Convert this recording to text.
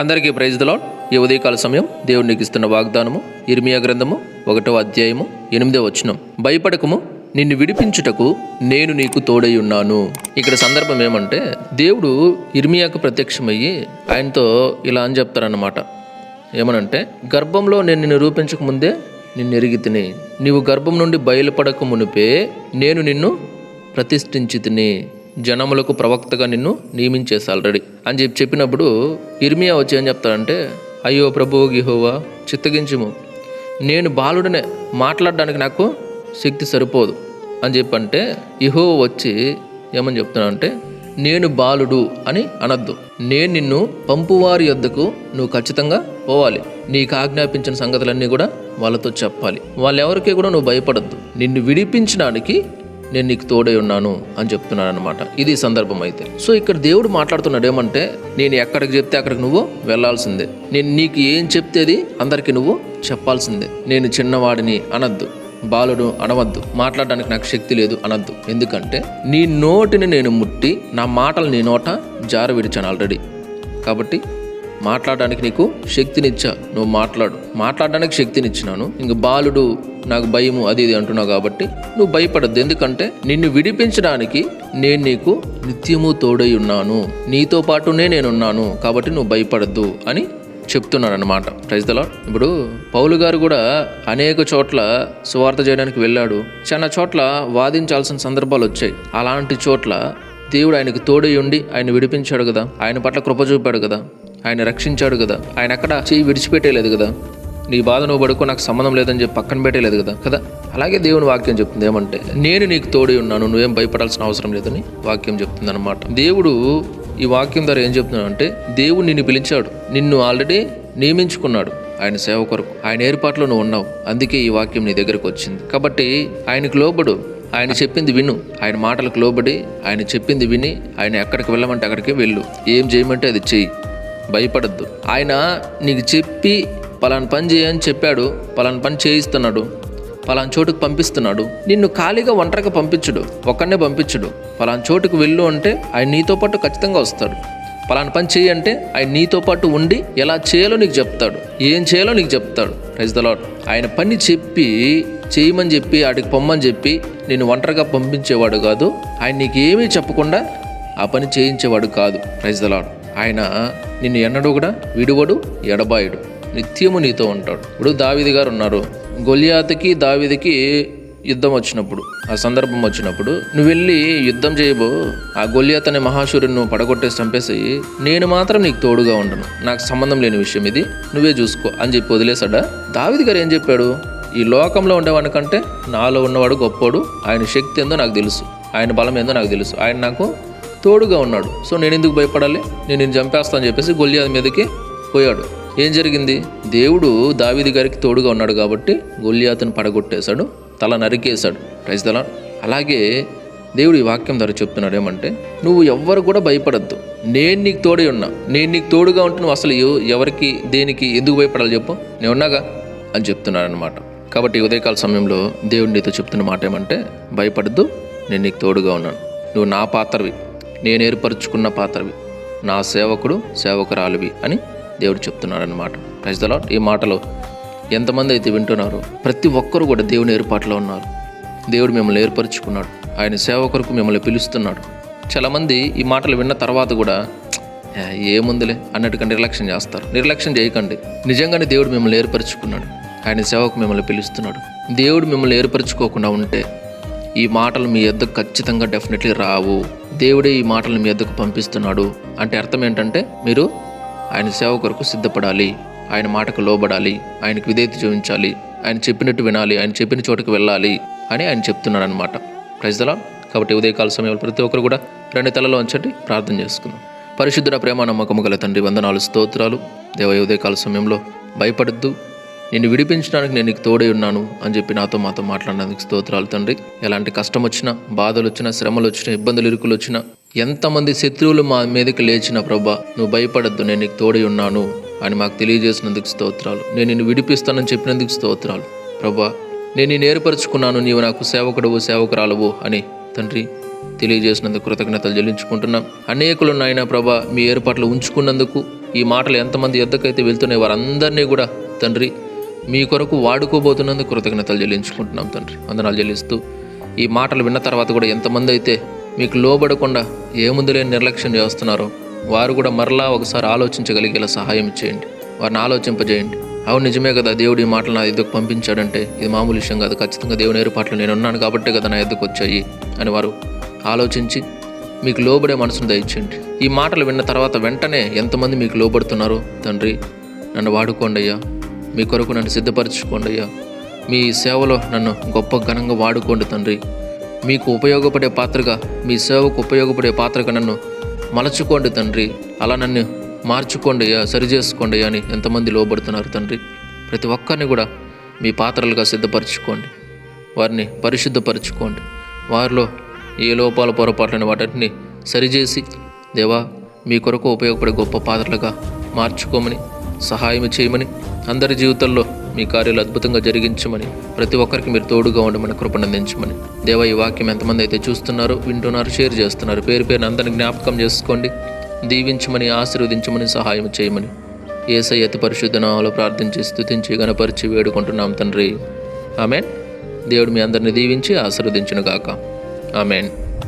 అందరికీ praise the Lord ఈ ఉదయకాల సమయం దేవుడు నీకు ఇస్తున్న వాగ్దానము ఇర్మియా గ్రంథము ఒకటో అధ్యాయము ఎనిమిదో వచనం. భయపడకము నిన్ను విడిపించుటకు నేను నీకు తోడై ఉన్నాను. ఇక్కడ సందర్భం ఏమంటే దేవుడు ఇర్మియాకు ప్రత్యక్షమయ్యి ఆయనతో ఇలా అని చెప్తారన్నమాట. ఏమనంటే గర్భంలో నేను నిన్ను రూపించక ముందే నిన్ను ఎరిగి తిని నీవు గర్భం నుండి బయలుపడక మునిపే నేను నిన్ను ప్రతిష్ఠించి తిని. జనములకు ప్రవక్తగా నిన్ను నియమించేసి ఆల్రెడీ అని చెప్పి చెప్పినప్పుడు ఇర్మియా వచ్చి ఏం చెప్తాడంటే అయ్యో ప్రభు గిహోవా చిత్తగించుము. నేను బాలుడనే మాట్లాడడానికి నాకు శక్తి సరిపోదు. అని చెప్పంటే ఇహో వచ్చి ఏమని చెప్తున్నానంటే నేను బాలుడు అని అనద్దు. నేను నిన్ను పంపువారి యొద్దకు నువ్వు ఖచ్చితంగా పోవాలి. నీకు ఆజ్ఞాపించిన సంగతులన్నీ కూడా వాళ్ళతో చెప్పాలి. వాళ్ళెవరికి కూడా నువ్వు భయపడద్దు. నిన్ను విడిపించడానికి నేను నీకు తోడై ఉన్నాను అని చెప్తున్నాను అనమాట ఇది సందర్భం అయితే. సో ఇక్కడ దేవుడు మాట్లాడుతున్నాడు ఏమంటే నేను ఎక్కడికి చెప్తే అక్కడికి నువ్వు వెళ్ళాల్సిందే. నేను నీకు ఏం చెప్తేది అందరికీ నువ్వు చెప్పాల్సిందే. నేను చిన్నవాడిని అనద్దు బాలుడు అనవద్దు మాట్లాడడానికి నాకు శక్తి లేదు అనద్దు. ఎందుకంటే నీ నోటిని నేను ముట్టి నా మాటలు నీ నోట జార విడిచాను ఆల్రెడీ కాబట్టి మాట్లాడడానికి నీకు శక్తినిచ్చా నువ్వు మాట్లాడు. మాట్లాడడానికి శక్తినిచ్చినాను. ఇంక బాలుడు నాకు భయము అది ఇది అంటున్నావు కాబట్టి నువ్వు భయపడద్దు. ఎందుకంటే నిన్ను విడిపించడానికి నేను నీకు నిత్యము తోడై ఉన్నాను. నీతో పాటునే నేనున్నాను. కాబట్టి నువ్వు భయపడద్దు అని చెప్తున్నాను అనమాట ప్రైజ్ దలా ఇప్పుడు పౌలు గారు కూడా అనేక చోట్ల సువార్త చేయడానికి వెళ్ళాడు. చాలా చోట్ల వాదించాల్సిన సందర్భాలు వచ్చాయి. అలాంటి చోట్ల దేవుడు ఆయనకు తోడై ఉండి ఆయన విడిపించాడు కదా. ఆయన పట్ల కృప చూపాడు కదా. ఆయన రక్షించాడు కదా. ఆయన అక్కడ చేయి విడిచిపెట్టేలేదు కదా. నీ బాధ నువ్వు పడుకో నాకు సంబంధం లేదని చెప్పి పక్కన పెట్టలేదు కదా. కదా? అలాగే దేవుని వాక్యం చెప్తుంది ఏమంటే నేను నీకు తోడి ఉన్నాను నువ్వేం భయపడాల్సిన అవసరం లేదని వాక్యం చెప్తుంది అనమాట దేవుడు ఈ వాక్యం ద్వారా ఏం చెప్తున్నాడు అంటే దేవుడు నిన్ను పిలిచాడు నిన్ను ఆల్రెడీ నియమించుకున్నాడు ఆయన సేవ కొరకు ఆయన ఏర్పాట్లో నువ్వు ఉన్నావు అందుకే ఈ వాక్యం నీ దగ్గరకు వచ్చింది. కాబట్టి ఆయనకు లోబడు ఆయన చెప్పింది విను ఆయన మాటలకు లోబడి ఆయన చెప్పింది విని ఆయన ఎక్కడికి వెళ్ళమంటే అక్కడికి వెళ్ళు ఏం చేయమంటే అది చెయ్యి భయపడద్దు. ఆయన నీకు చెప్పి పలాన్ పని చేయని చెప్పాడు పలాన్ పని చేయిస్తున్నాడు పలాన్ చోటుకు పంపిస్తున్నాడు. నిన్ను ఖాళీగా ఒంటరిగా పంపించడు ఒక్కడనే పంపించడు. పలాన్ చోటుకు వెళ్ళు అంటే ఆయన నీతో పాటు ఖచ్చితంగా వస్తాడు. పలాన్ పని చేయి అంటే ఆయన నీతో పాటు ఉండి ఎలా చేయాలో నీకు చెప్తాడు ఏం చేయాలో నీకు చెప్తాడు. ప్రైజ్ ద లాడ్ ఆయన పని చెప్పి చేయమని చెప్పి ఆడికి పొమ్మని చెప్పి నేను ఒంటరిగా పంపించేవాడు కాదు. ఆయన నీకు ఏమీ చెప్పకుండా ఆ పని చేయించేవాడు కాదు. ప్రైజ్ ద లాడ్ ఆయన నిన్ను ఎన్నడూ కూడా విడువడు ఎడబాయుడు. నిత్యము నీతో ఉంటాడు. ఇప్పుడు దావిది గారు ఉన్నారు. గొలియాతకి దావిదికి యుద్ధం వచ్చినప్పుడు ఆ సందర్భం వచ్చినప్పుడు నువ్వు వెళ్ళి యుద్ధం చేయబో ఆ గొలియాత్ అనే మహాశూరుని నువ్వు పడగొట్టేసి చంపేసి నేను మాత్రం నీకు తోడుగా ఉండను. నాకు సంబంధం లేని విషయం ఇది. నువ్వే చూసుకో. అని చెప్పి వదిలేశాడా? దావిది గారు ఏం చెప్పాడు? ఈ లోకంలో ఉండేవాడి కంటే నాలో ఉన్నవాడు గొప్పోడు. ఆయన శక్తి ఏందో నాకు తెలుసు. ఆయన బలం ఏందో నాకు తెలుసు. ఆయన నాకు తోడుగా ఉన్నాడు. సో నేను ఎందుకు భయపడాలి? నేను నేను చంపేస్తాను చెప్పేసి గొల్లియాది మీదకి పోయాడు. ఏం జరిగింది? దేవుడు దావిది గారికి తోడుగా ఉన్నాడు కాబట్టి గొల్లియాతను పడగొట్టేశాడు తల నరికేశాడు. రైస్ దళ అలాగే దేవుడు ఈ వాక్యం ద్వారా చెప్తున్నాడు ఏమంటే నువ్వు ఎవ్వరు కూడా భయపడద్దు. నేను నీకు తోడే ఉన్నా. నేను నీకు తోడుగా ఉంటే నువ్వు అసలు ఎవరికి దేనికి ఎందుకు భయపడాలి చెప్పు? నేను ఉన్నాగా? అని చెప్తున్నాడు అనమాట కాబట్టి ఉదయకాల సమయంలో దేవుడు నీతో చెప్తున్న మాట ఏమంటే భయపడద్దు. నేను నీకు తోడుగా ఉన్నాను. నువ్వు నా పాత్రవి. నేను ఏర్పరచుకున్న పాత్రవి. నా సేవకుడు సేవకురాలివి అని దేవుడు చెప్తున్నాడు అనమాట ప్రజల ఈ మాటలు ఎంతమంది అయితే వింటున్నారో ప్రతి ఒక్కరు కూడా దేవుని ఏర్పాట్లో ఉన్నారు. దేవుడు మిమ్మల్ని ఏర్పరచుకున్నాడు. ఆయన సేవ కొరకు మిమ్మల్ని పిలుస్తున్నాడు. చాలామంది ఈ మాటలు విన్న తర్వాత కూడా ఏముందిలే అన్నట్టుగా నిర్లక్ష్యం చేస్తారు. నిర్లక్ష్యం చేయకండి. నిజంగానే దేవుడు మిమ్మల్ని ఏర్పరచుకున్నాడు. ఆయన సేవకు మిమ్మల్ని పిలుస్తున్నాడు. దేవుడు మిమ్మల్ని ఏర్పరచుకోకుండా ఉంటే ఈ మాటలు మీ ఎద్దకు ఖచ్చితంగా డెఫినెట్లీ రావు. దేవుడే ఈ మాటలు మీ ఎద్దకు పంపిస్తున్నాడు. అంటే అర్థం ఏంటంటే మీరు ఆయన సేవ కొరకు సిద్ధపడాలి. ఆయన మాటకు లోబడాలి. ఆయనకు విధేయత చూపించాలి. ఆయన చెప్పినట్టు వినాలి. ఆయన చెప్పిన చోటుకు వెళ్ళాలి అని ఆయన చెప్తున్నాడు అనమాట ప్రజలా కాబట్టి ఉదయకాల సమయంలో ప్రతి ఒక్కరు కూడా రెండు తలలో ఉంచండి ప్రార్థన చేసుకుందాం. పరిశుద్ధుడ ప్రేమ నమ్మకము గల తండ్రి వందనాలు స్తోత్రాలు. దేవ ఉదయకాల సమయంలో భయపడద్దు. నిన్ను విడిపించడానికి నేను నీకు తోడే ఉన్నాను అని చెప్పి నాతో మాతో మాట్లాడినందుకు స్తోత్రాలు తండ్రి. ఎలాంటి కష్టం వచ్చినా బాధలు వచ్చినా శ్రమలు వచ్చినా ఇబ్బందులు ఇరుకులు వచ్చినా ఎంతమంది శత్రువులు మా మీదకి లేచిన ప్రభా నువ్వు భయపడద్దు నేను నీకు తోడై ఉన్నాను అని మాకు తెలియజేసినందుకు స్తోత్రాలు. నేను నిన్ను విడిపిస్తానని చెప్పినందుకు స్తోత్రాలు. ప్రభా నేను నేను ఏర్పరచుకున్నాను నీవు నాకు సేవకుడవు సేవకురాలవు అని తండ్రి తెలియజేసినందుకు కృతజ్ఞతలు చెల్లించుకుంటున్నాం. అనేకులు నాయన ప్రభా మీ ఏర్పాట్లు ఉంచుకున్నందుకు ఈ మాటలు ఎంతమంది ఎద్దకైతే వెళ్తున్నాయి వారందరినీ కూడా తండ్రి మీ కొరకు వాడుకోబోతున్నందుకు కృతజ్ఞతలు చెల్లించుకుంటున్నాం తండ్రి. వందనాలు చెల్లిస్తూ ఈ మాటలు విన్న తర్వాత కూడా ఎంతమంది అయితే మీకు లోబడకుండా ఏముంది లేని నిర్లక్ష్యం చేస్తున్నారో వారు కూడా మరలా ఒకసారి ఆలోచించగలిగేలా సహాయం చేయండి. వారిని ఆలోచింపజేయండి. అవును నిజమే కదా దేవుడు ఈ మాటలు నా ఎద్దుకు పంపించాడంటే ఇది మామూలు విషయం కాదు. ఖచ్చితంగా దేవుని ఏర్పాట్లు నేను ఉన్నాను కాబట్టే కదా నా ఎద్దుకు వచ్చాయి అని వారు ఆలోచించి మీకు లోబడే మనసును దయచేయండి. ఈ మాటలు విన్న తర్వాత వెంటనే ఎంతమంది మీకు లోబడుతున్నారో తండ్రి నన్ను వాడుకోండి అయ్యా. మీ కొరకు నన్ను సిద్ధపరచుకోండి అయ్యా. మీ సేవలో నన్ను గొప్ప ఘనంగా వాడుకోండి తండ్రి. మీకు ఉపయోగపడే పాత్రగా మీ సేవకు ఉపయోగపడే పాత్రగా నన్ను మలచుకోండి తండ్రి. అలా నన్ను మార్చుకోండి అయ్యా సరి చేసుకోండి అని ఎంతమంది లోబడుతున్నారు తండ్రి. ప్రతి ఒక్కరిని కూడా మీ పాత్రలుగా సిద్ధపరచుకోండి. వారిని పరిశుద్ధపరచుకోండి. వారిలో ఏ లోపాల పొరపాట్లని వాటిని సరిచేసి దేవా మీ కొరకు ఉపయోగపడే గొప్ప పాత్రలుగా మార్చుకోమని సహాయం చేయమని అందరి జీవితంలో మీ కార్యాలు అద్భుతంగా జరిగించమని ప్రతి ఒక్కరికి మీరు తోడుగా ఉండమని కృపనందించమని దేవ ఈ వాక్యం ఎంతమంది అయితే చూస్తున్నారో వింటున్నారు షేర్ చేస్తున్నారు. పేరు పేరుని అందరిని జ్ఞాపకం చేసుకోండి. దీవించమని ఆశీర్వదించమని సహాయం చేయమని. ఏసై అతి పరిశుద్ధ ప్రార్థించి స్థుతించి గణపరిచి వేడుకుంటున్నాం తండ్రి. ఆమెన్. దేవుడు మీ అందరిని దీవించి ఆశీర్వదించును గాక ఆమెన్.